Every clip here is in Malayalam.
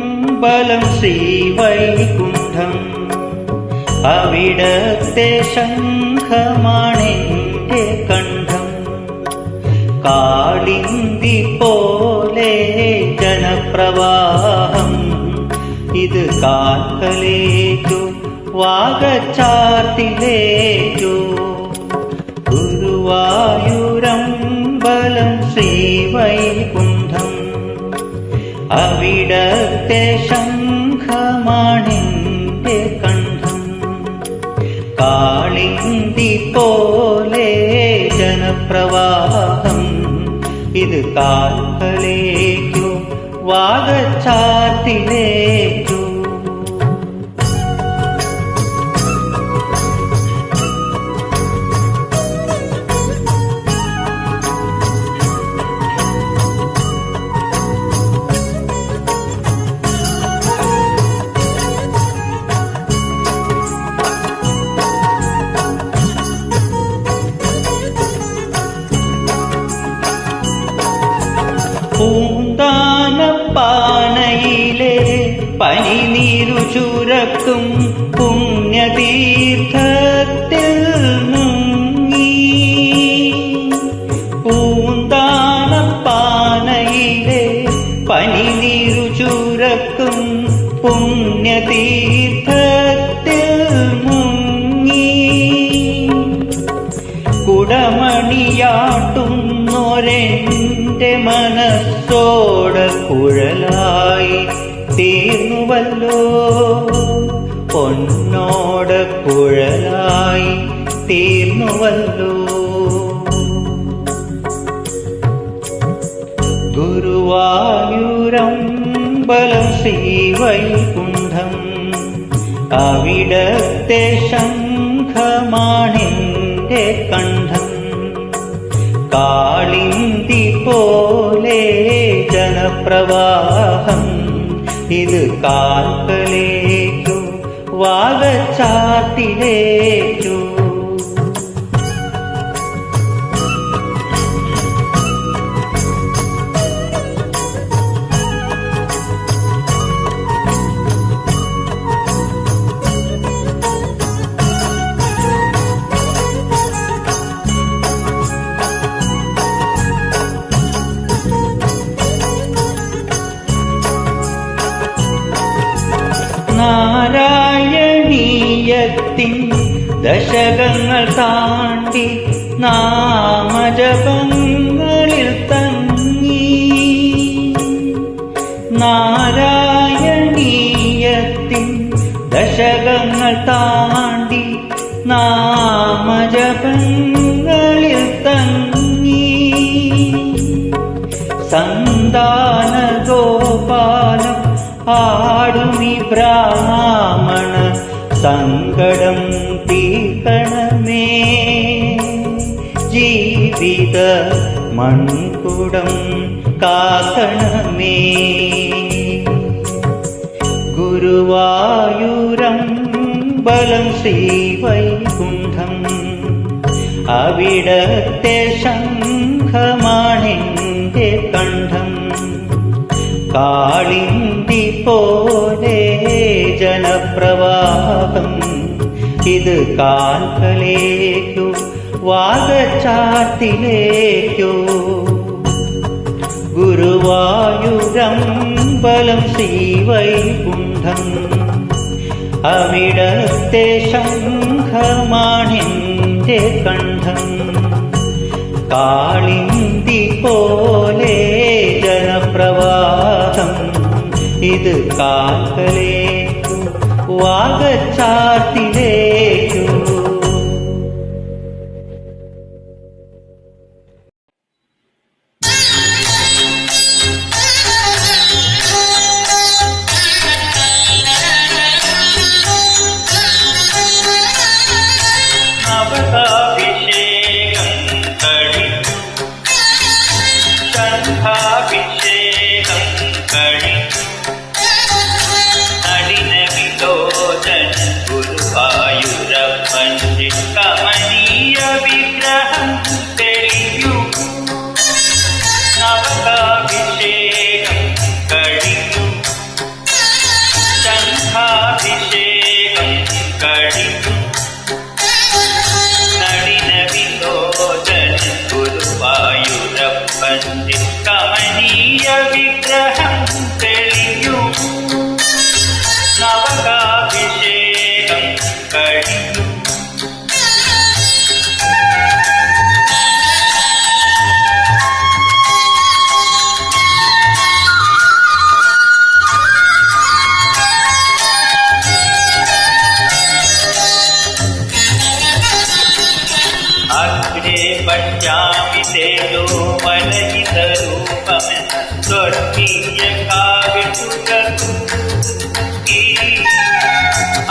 ഗുരുവായൂരമ്പലം ശ്രീവൈകുണ്ഠം അവിടത്തെ ശംഖമാണെന്റെ കണ്ഠം. കാളിന്തി പോലെ ജനപ്രവാഹം. ഇത് കാൽക്കലേക്കു വാഗച്ചാർത്തിലേക്കു ബലം ശ്രീവൈകുണ്ഠം അവിടത്തെ ശംഖമാണിന്റെ കണ്ഠം. കാളിന്തി പോലെ ജനപ്രവാഹം. ഇത് കാൽക്കലേക്കു വാഗച്ചാത്തിലേക്കു പൂന്താനപ്പാനയിലെ പനിനീരു ചുരക്കും തീർന്നുവല്ലോ പൊന്നോട് കുഴലായി തീർന്നുവല്ലോ. ഗുരുവായൂരമ്പലം ശ്രീവൈകുണ്ഠം അവിടത്തെ ശംഖമാണെന്റെ കണ്ഠം. കാളിന്തി പോലെ ജനപ്രവാഹം ഇത് കാൽക്കലേക്കു വാഗച്ചാത്തിലേക്കു ദശകങ്ങൾ താണ്ടി നാമജപങ്ങളിൽ തങ്ങി. നാരായണീയത്തിൻ ദശകങ്ങൾ താണ്ടി നാമജപങ്ങളിൽ തങ്ങി. സന്താന ഗോപാലം ആടുമി ബ്രാഹ്മണ സങ്കടം തീർക്കണമേ. ജീവിത മൺകുടം കാക്കണമേ. ഗുരുവായൂരമ്പലം ശ്രീവൈകുണ്ഠം അവിടത്തെ ശംഖമാണെന്റെ കണ്ഠം. കാളിന്തി പോലെ ജനപ്രവാഹം. ഇത് കാൽക്കലേക്കു വാഗച്ചാത്തിലേക്കു ഗുരുവായൂരമ്പലം ശ്രീവൈകുണ്ഠം. അവിടത്തെ ശംഖമാണെന്റെ കണ്ഠം. കാളിന്തി പോലെ ജനപ്രവാഹം. ഇത് കാൽക്കലേക്കു വാഗച്ചാത്തിലേക്കു പശ്യാമി തേജോ മലയിതരൂപമെന്ന സ്വർഗീയ കാവ്യസുഖൂ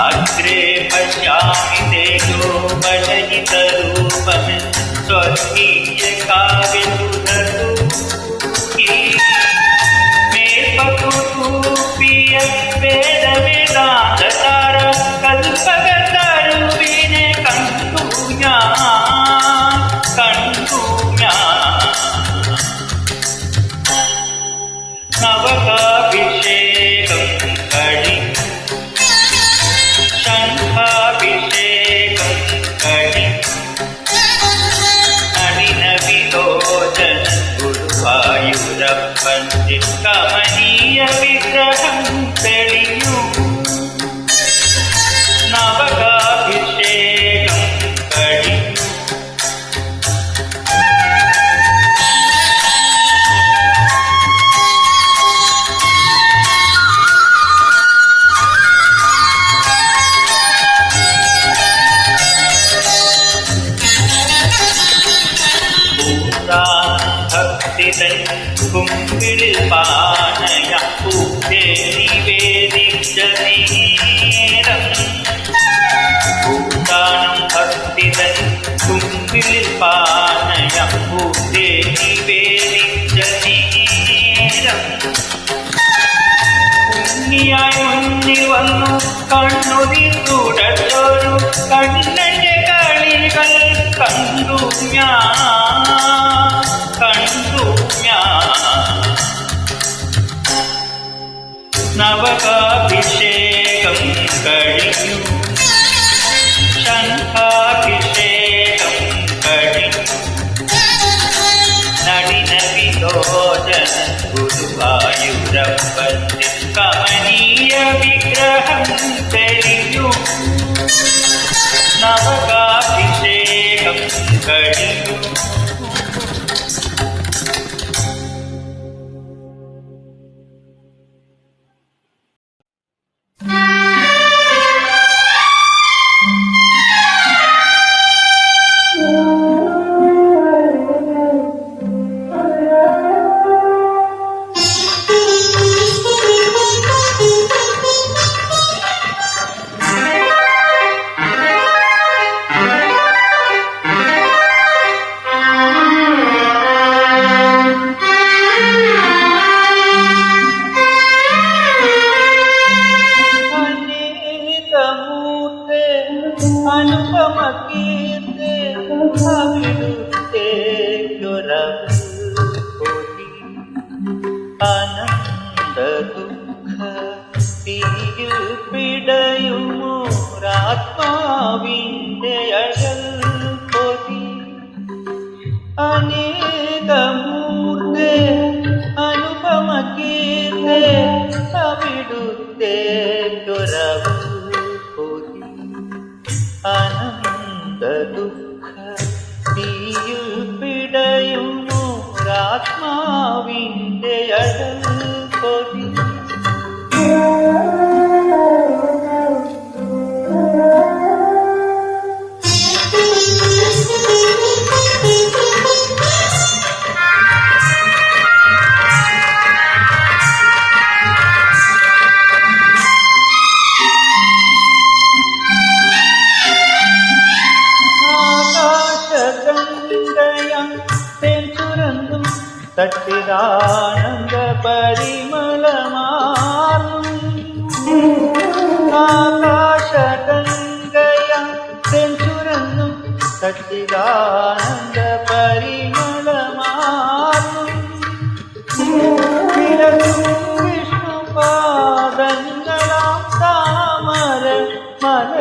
അഗ്രേ പശ്യാമി തേജോ മലയിതരൂപമെന്ന സ്വർഗീയ മേൽപ്പൂപ്പിയ വേദവേദാന്തതാര കൽപ്പകതരുവിനെ കണ്ടു ഞാൻ. നേരം ഉണ്ണിയായി മുന്നിൽ വന്നു കണ്ണുതി തുടച്ചൊരു കണ്ണന്റെ കളികൾ കണ്ടു ഞാൻ കണ്ടു ഞാൻ. നവകാഭിഷേകം കഴിഞ്ഞു. ശംഖാഭിഷേകം കഴിഞ്ഞു. നടിന गुरुवायुरपत् कमनीयविग्रहं तरियु नवकाभिषेकं करियु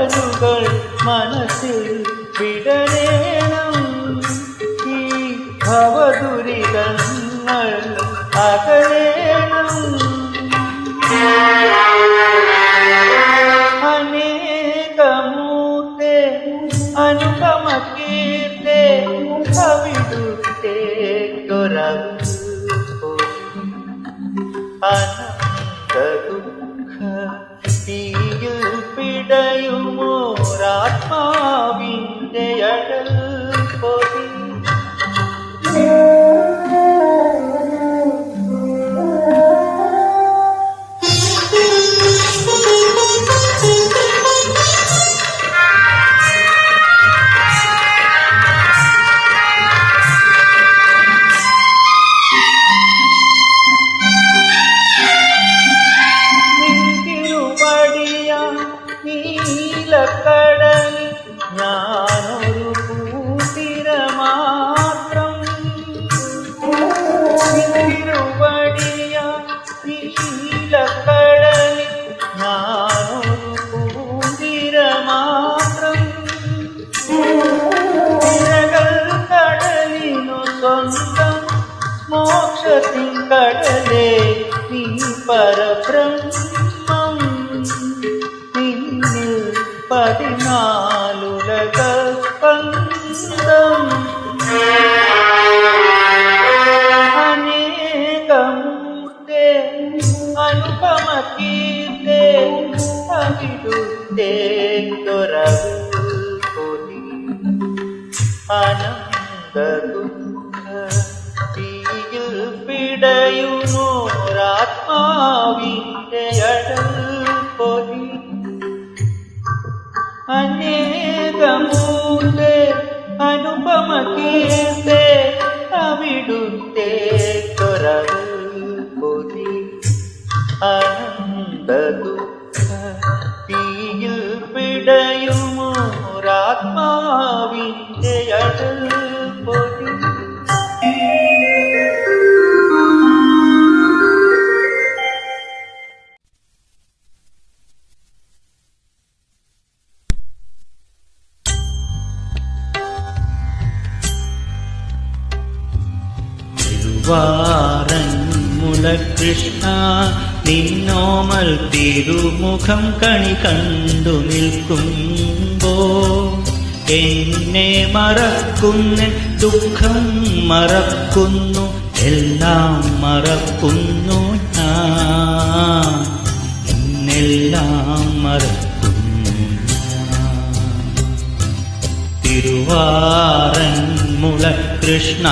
മലരുകൾ മനസ്സിൽ വിടരേണം പിടയുമോരാത്മാവിന്റെ അഴൽ. നിന്നോമൽ തിരുമുഖം കണി കണ്ടു നിൽക്കുമ്പോ എന്നെ മറക്കുന്ന ദുഃഖം മറക്കുന്നു എല്ലാം മറക്കുന്നു ഞാൻ. എന്നെല്ലാം മറക്കുന്നു ഞാൻ. തിരുവാറന്മുള കൃഷ്ണ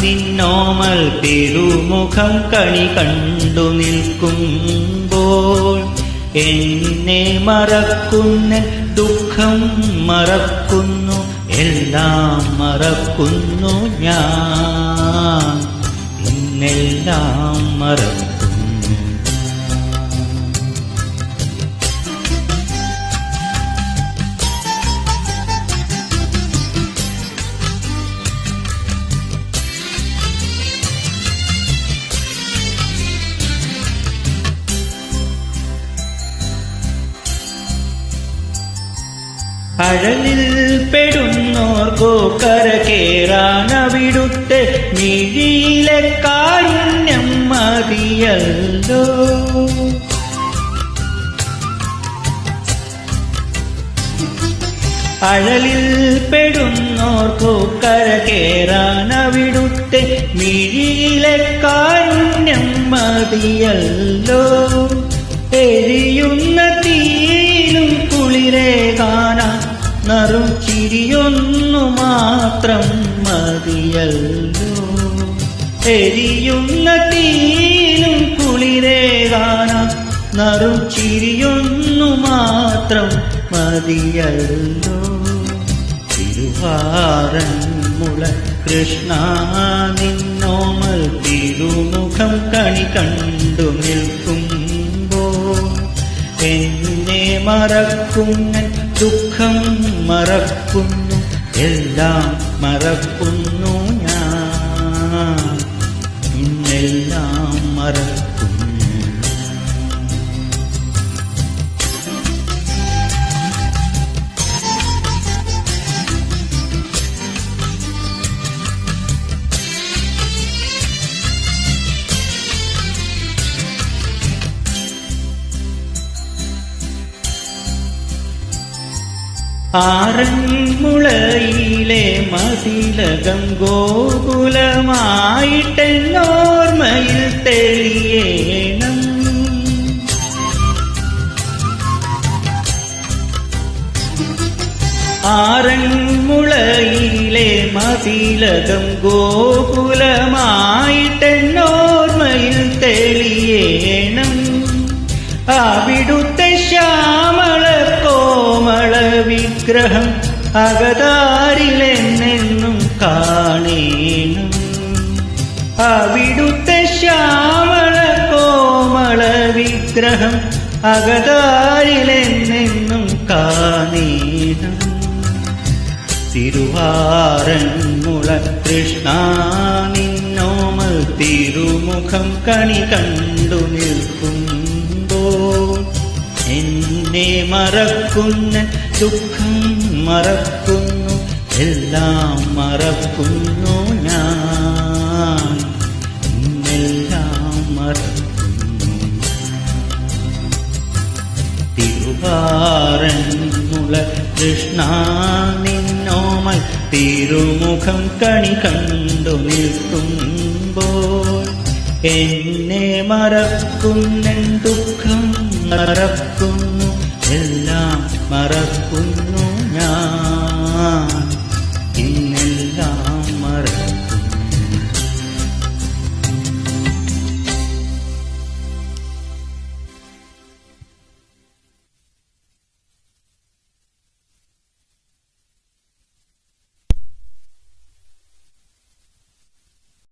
നിന്നോമൽ തിരുമുഖം കണി കണ്ടു നിൽക്കുമ്പോൾ. എന്നെ മറക്കുന്ന ദുഃഖം മറക്കുന്നു എല്ലാം മറക്കുന്നു ഞാൻ. ഇന്നെല്ലാം മറക്കുന്നു അഴലിൽ പെടുന്നോർക്കോ കരകേറാനവിടുത്തെ മിഴിയിലെ കാരുണ്യം മതിയല്ലോ. അഴലിൽ പെടുന്നോർക്കോ കരകേറാനവിടുത്തെ മിഴിയിലെ കാരുണ്യം മതിയല്ലോ. എരിയുന്ന തീയിലും കുളിരേകാന നറും ചിരിയൊന്നു മാത്രം മതിയല്ലോ. എരിയുന്ന തീനും കുളിരേകാന നറും ചിരിയൊന്നു മാത്രം മതിയല്ലോ. തിരുവാറൻ മുള കൃഷ്ണ നിന്നോമൽ തിരുമുഖം കണി കണ്ടു നിൽക്കുമ്പോ എന്നെ മറക്കുന്ന ദുഃഖം മറക്കുന്നു എല്ലാം മറക്കുന്നു ഞാൻ. ഇന്നെല്ലാം മറക്കുന്നു ആറന്മുളയിലെ മതിലകം ഗോകുലമായിട്ടെന്നോർമ്മയിൽ തെളിയേണം. ആറന്മുളയിലെ മതിലകം ഗോകുലമായിട്ടെന്നോർമ്മയിൽ തെളിയേണം. അവിടുത്തെ വിഗ്രഹം അകതാരിലെന്നെന്നും കാണേണം. അവിടുത്തെ ശ്യാമള കോമള വിഗ്രഹം അകതാരിലെന്നെന്നും കാണേണം. തിരുവാറന്മുള കൃഷ്ണ നിന്നോമ തിരുമുഖം കണി കണ്ടു നിൽക്കുമ്പോൾ എന്നെ മറക്കുന്ന ദുഃഖം മറക്കുന്നു എല്ലാം മറക്കുന്നു ഞാൻ. എല്ലാം മറക്കുന്നു തിരുവാറന്മുള കൃഷ്ണ നിന്നോമൽ തിരുമുഖം കണി കണ്ടു നിൽക്കുമ്പോൾ എന്നെ മറക്കുന്ന ദുഃഖം മറക്കുന്നു എല്ലാം മറക്കുന്നു